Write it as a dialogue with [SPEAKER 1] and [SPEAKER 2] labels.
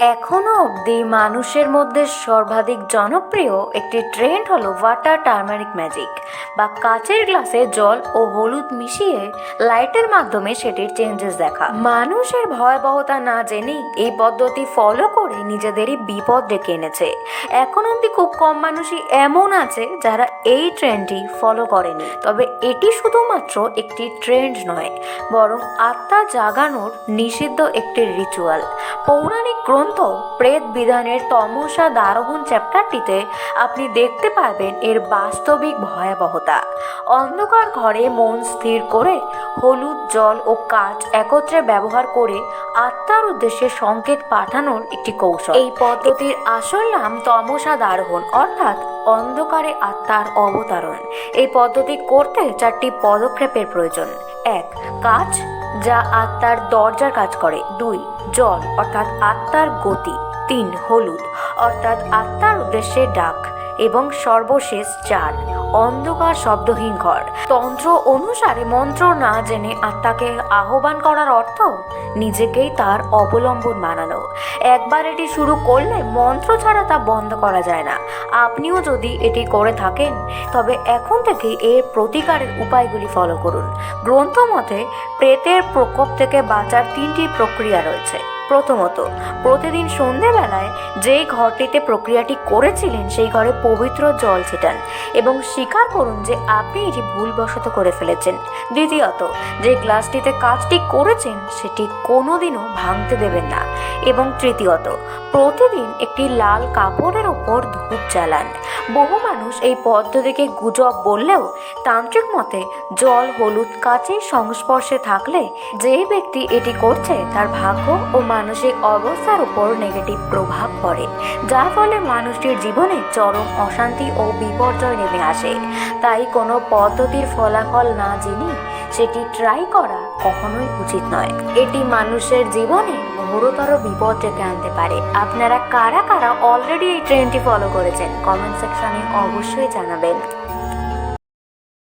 [SPEAKER 1] এখনও অবধি মানুষের মধ্যে সর্বাধিক জনপ্রিয় একটি ট্রেন্ড হলো ওয়াটার টার্মারিক ম্যাজিক বা কাচের গ্লাসে জল ও হলুদ মিশিয়ে লাইটের মাধ্যমে সেটির চেঞ্জেস দেখা। মানুষের ভয়াবহতা না জেনেই এই পদ্ধতি ফলো করে নিজেদেরই বিপদ ডেকে এনেছে। এখন অবধি খুব কম মানুষই এমন আছে যারা এই ট্রেন্ডটি ফলো করেনি। তবে এটি শুধুমাত্র একটি ট্রেন্ড নয়, বরং আত্মা জাগানোর নিষিদ্ধ একটি রিচুয়াল পৌরাণিক গ্রন্থ প্রেত বিধানের তমসা দারোহণ চ্যাপ্টারটিতে আপনি দেখতে পাবেন এর বাস্তবিক ভয়াবহতা। অন্ধকার ঘরে মন স্থির করে হলুদ, জল ও কাঠ একত্রে ব্যবহার করে আত্মার উদ্দেশ্যে সংকেত পাঠানোর একটি কৌশল। এই পদ্ধতির আসল নাম তমসা দারোহণ অর্থাৎ অন্ধকারে আত্মার অবতারণ। এই পদ্ধতি করতে চারটি পদক্ষেপের প্রয়োজন। এক, কাজ, যা আত্মার দরজার কাজ করে। দুই, জল, অর্থাৎ আত্মার গতি। তিন, হলুদ, অর্থাৎ আত্মার উদ্দেশ্যে ডাক। এবং সর্বশেষ চার, অন্ধকার শব্দহীন ঘর। তন্ত্র অনুসারে মন্ত্র না জেনে আত্মাকে আহ্বান করার অর্থ নিজেকেই তার অবলম্বন বানানো। একবার এটি শুরু করলে মন্ত্র ছাড়া তা বন্ধ করা যায় না। আপনিও যদি এটি করে থাকেন, তবে এখন থেকে এর প্রতিকারের উপায়গুলি ফলো করুন। গ্রন্থ মতে প্রেতের প্রকোপ থেকে বাঁচার তিনটি প্রক্রিয়া রয়েছে। প্রথমত, প্রতিদিন সন্ধেবেলায় যেই ঘরটিতে প্রক্রিয়াটি করেছিলেন সেই ঘরে পবিত্র জল ছিটান এবং স্বীকার করুন যে আপনি এটি ভুলবশত করে ফেলেছেন। দ্বিতীয়ত, যে গ্লাসটিতে কাজটি করেছেন সেটি কোনোদিনও ভাঙতে দেবেন না। এবং তৃতীয়ত, প্রতিদিন একটি লাল কাপড়ের ওপর ধূপ জ্বালান। বহু মানুষ এই পদ্ধতিকে গুজব বললেও তান্ত্রিক মতে জল হলুদ কাচের সংস্পর্শে থাকলে যে ব্যক্তি এটি করছে তার ভাগ্য ও মানসিক অবস্থার উপর নেগেটিভ প্রভাব পড়ে, যার ফলে মানুষটির জীবনে চরম অশান্তি ও বিপর্যয় নেমে আসে। তাই কোনো পদ্ধতির ফলাফল না জেনে সেটি ট্রাই করা কখনোই উচিত নয়। এটি মানুষের জীবনে ঘোরতর বিপদ ডেকে আনতে পারে। আপনারা কারা কারা অলরেডি এই ট্রেনটি ফলো করেছেন? কমেন্ট সেকশনে অবশ্যই জানাবেন।